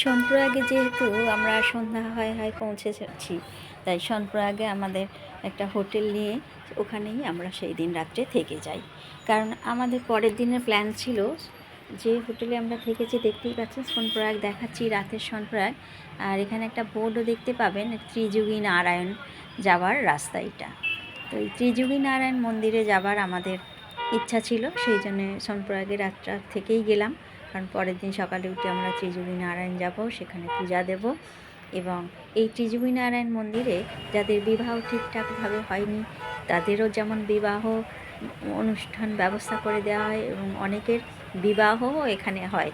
সোনপ্রয়াগে যেহেতু আমরা সন্ধ্যা হয় হয় পৌঁছেছি তাই সোনপ্রয়াগে আমাদের একটা হোটেল নিয়ে ওখানেই আমরা সেই দিন রাত্রে থেকে যাই। কারণ আমাদের পরের দিনের প্ল্যান ছিল যে হোটেলে আমরা থেকেছি, দেখতেই পাচ্ছেন সোনপ্রয়াগ দেখাচ্ছি রাতের সোনপ্রয়াগ আর এখানে একটা বোর্ডও দেখতে পাবেন, ত্রিযুগী নারায়ণ যাওয়ার রাস্তা এটা। তো এই ত্রিযুগী নারায়ণ মন্দিরে যাবার আমাদের ইচ্ছা ছিল, সেই জন্যে সোনপ্রয়াগে রাতটা থেকেই গেলাম। কারণ পরের দিন সকালে উঠে আমরা ত্রিজুবী নারায়ণ যাব, সেখানে পূজা দেব। এবং এই ত্রিজুবী নারায়ণ মন্দিরে যাদের বিবাহ ঠিকঠাকভাবে হয়নি, তাদেরও যেমন বিবাহ অনুষ্ঠান ব্যবস্থা করে দেওয়া হয় এবং অনেকের বিবাহও এখানে হয়।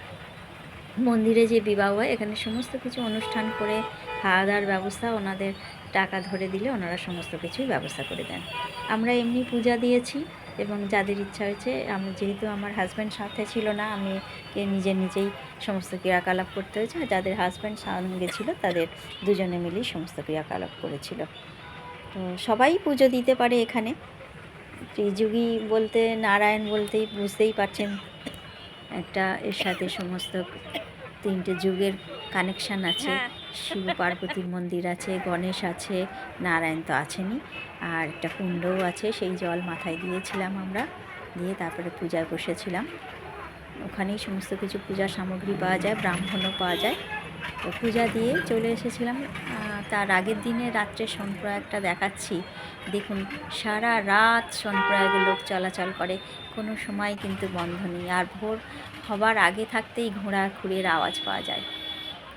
মন্দিরে যে বিবাহ হয়, এখানে সমস্ত কিছু অনুষ্ঠান করে খাওয়া দাওয়ার ব্যবস্থা, ওনাদের টাকা ধরে দিলে ওনারা সমস্ত কিছুই ব্যবস্থা করে দেন। আমরা এমনি পূজা দিয়েছি এবং যাদের ইচ্ছা হয়েছে, আমি যেহেতু আমার হাজব্যান্ড সাথে ছিল না, আমি নিজে নিজেই সমস্ত ক্রিয়াকলাপ করতে হয়েছে আর যাদের হাজব্যান্ড সঙ্গে ছিল, তাদের দুজনে মিলেই সমস্ত ক্রিয়াকলাপ করেছিল। তো সবাই পুজো দিতে পারে এখানে। ত্রিযুগী বলতে, নারায়ণ বলতেই বুঝতেই পারছেন, একটা এর সাথে সমস্ত তিনটে যুগের কানেকশান আছে। শিব পার্বতীর মন্দির আছে, গণেশ আছে, নারায়ণ তো আছেনই, আর একটা কুণ্ডও আছে, সেই জল মাথায় দিয়েছিলাম আমরা, দিয়ে তারপরে পূজায় বসেছিলাম। ওখানেই সমস্ত কিছু পূজার সামগ্রী পাওয়া যায়, ব্রাহ্মণও পাওয়া যায়। তো পূজা দিয়ে চলে এসেছিলাম তার আগের দিনে রাত্রে সোনপ্রয়াগটা দেখাচ্ছি। দেখুন, সারা রাত সোনপ্রয়াগে লোক চলাচল করে, কোনো সময় কিন্তু বন্ধ নেই, আর ভোর হবার আগে থাকতেই ঘোড়া খুঁড়ের আওয়াজ পাওয়া যায়।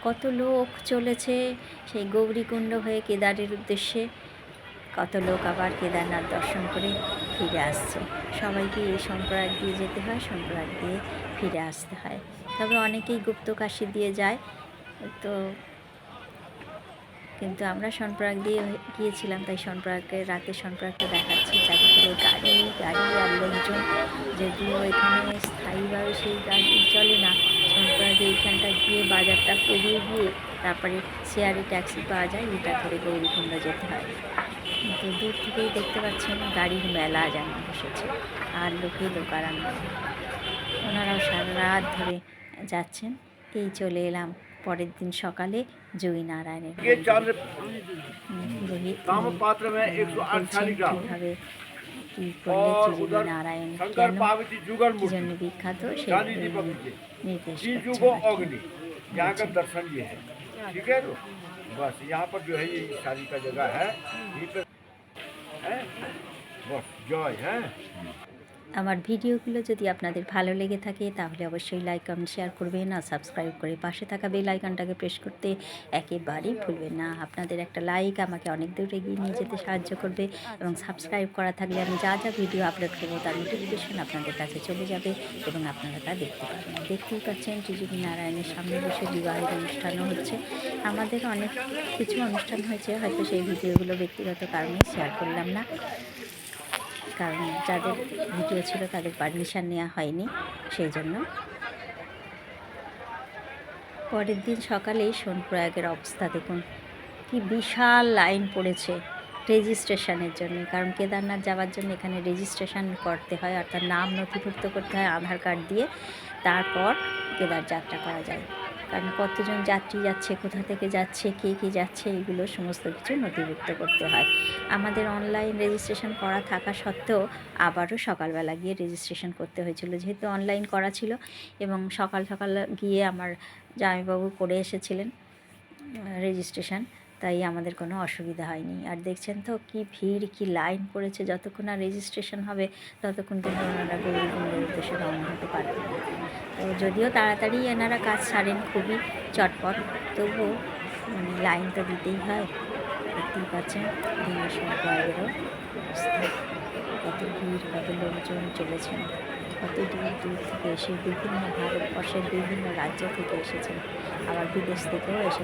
কত লোক চলেছে, সেই গৌরীকুণ্ড হয়ে কেদারের উদ্দেশ্যে কত লোক আবার কেদারনাথ দর্শন করে ফিরে আসছে। সবাইকে এই সম্প্রদায় দিয়ে যেতে হয়, সম্প্রদায় দিয়ে ফিরে আসতে হয়। তবে অনেকেই গুপ্তকাশি দিয়ে যায়, তো কিন্তু আমরা সনপ্রাগ দিয়ে গিয়েছিলাম, তাই সনপ্রাগকে রাতে সনপ্রাগকে দেখাচ্ছি, চারিদিকে গাড়ি গাড়ি আর লোকজন যেগুলো এখানে স্থায়ীভাবে সেই গাড়ি চলে না শঙ্করা যে এইখানটা গিয়ে বাজারটা পেরিয়ে গিয়ে তারপরে শেয়ারে ট্যাক্সি পাওয়া যায় যেটা করে গৌরীকুণ্ডা যেতে হয়। কিন্তু দূর থেকেই দেখতে পাচ্ছেন গাড়ির মেলা যেন বসেছে আর লোকে দোকান। ওনারাও সারা রাত ধরে যাচ্ছেন। এই চলে এলাম পরের দিন সকালে যোগী নারায়ণের কী করলে और যোগী उधर নারায়ণ शंकर কেন पार्वती जुगल কি জন্য मूर्ति বিখ্যাত সেই गांधी दीपक जी নির্দেশ तीन করছেন जुगो আর কি। अग्नि यहाँ का दर्शन ये है ठीक है तो बस यहाँ पर जो है ये शादी का जगह है यहीं पे है बस जय है আমার ভিডিওগুলো যদি আপনাদের ভালো লেগে থাকে, তাহলে অবশ্যই লাইক কমেন্ট শেয়ার করবেন আর সাবস্ক্রাইব করে পাশে থাকা বেল আইকনটাকে প্রেস করতে একেবারেই ভুলবেন না। আপনাদের একটা লাইক আমাকে অনেক দূর এগিয়ে নিয়ে যেতে সাহায্য করবে এবং সাবস্ক্রাইব করা থাকলে আমি যা যা ভিডিও আপলোড করব, তার নোটিফিকেশন আপনাদের কাছে চলে যাবে এবং আপনারা তা দেখতে পাবেন দেখতেই পাচ্ছেন ত্রিযুগী নারায়ণের সামনে বসে বিবাহের অনুষ্ঠানও হচ্ছে। আমাদের অনেক কিছু অনুষ্ঠান হয়েছে, হয়তো সেই ভিডিওগুলো ব্যক্তিগত কারণে শেয়ার করলাম না। কারণ যাদের ভিডিও ছিল তাদের পারমিশন নেওয়া হয়নি, সেই জন্য। পরের দিন সকালেই সোনপ্রয়াগের অবস্থা দেখুন। কি বিশাল লাইন পড়েছে রেজিস্ট্রেশনের জন্য। কারণ কেদারনাথ যাওয়ার জন্য এখানে রেজিস্ট্রেশন করতে হয়, অর্থাৎ নাম নথিভুক্ত করতে হয়, আধার কার্ড দিয়ে তারপর কেদার যাত্রা করা যায়। কারণ কতজন যাত্রী যাচ্ছে, কোথা থেকে যাচ্ছে, কে কী যাচ্ছে, এগুলো সমস্ত কিছু নথিভুক্ত করতে হয়। আমাদের অনলাইন রেজিস্ট্রেশন করা থাকা সত্ত্বেও আবারও সকালবেলা গিয়ে রেজিস্ট্রেশন করতে হয়েছিল। যেহেতু অনলাইন করা ছিল এবং সকাল সকাল গিয়ে আমার জামাইবাবু করে এসেছিলেন রেজিস্ট্রেশন তাই আমাদের কোনো অসুবিধা হয়নি। আর দেখছেন তো কি ভিড়, কি লাইন পড়েছে, যতক্ষণ আর রেজিস্ট্রেশন হবে, ততক্ষণ কিন্তু ওনারা গৌরীকুণ্ডের উদ্দেশ্যে রওনা হতে পারবেন তো যদিও তাড়াতাড়ি এনারা কাজ সারেন খুবই চটপট, তবুও মানে লাইন তো দিতেই হয়। দেখতেই পাচ্ছেন, দিনের সময় বাইরেরও কত ভিড়, কত লোকজন চলেছেন, কত দূর দূর থেকে এসে বিভিন্ন ভারতবর্ষের বিভিন্ন রাজ্য থেকে এসেছেন, আবার বিদেশ থেকেও এসেছেন।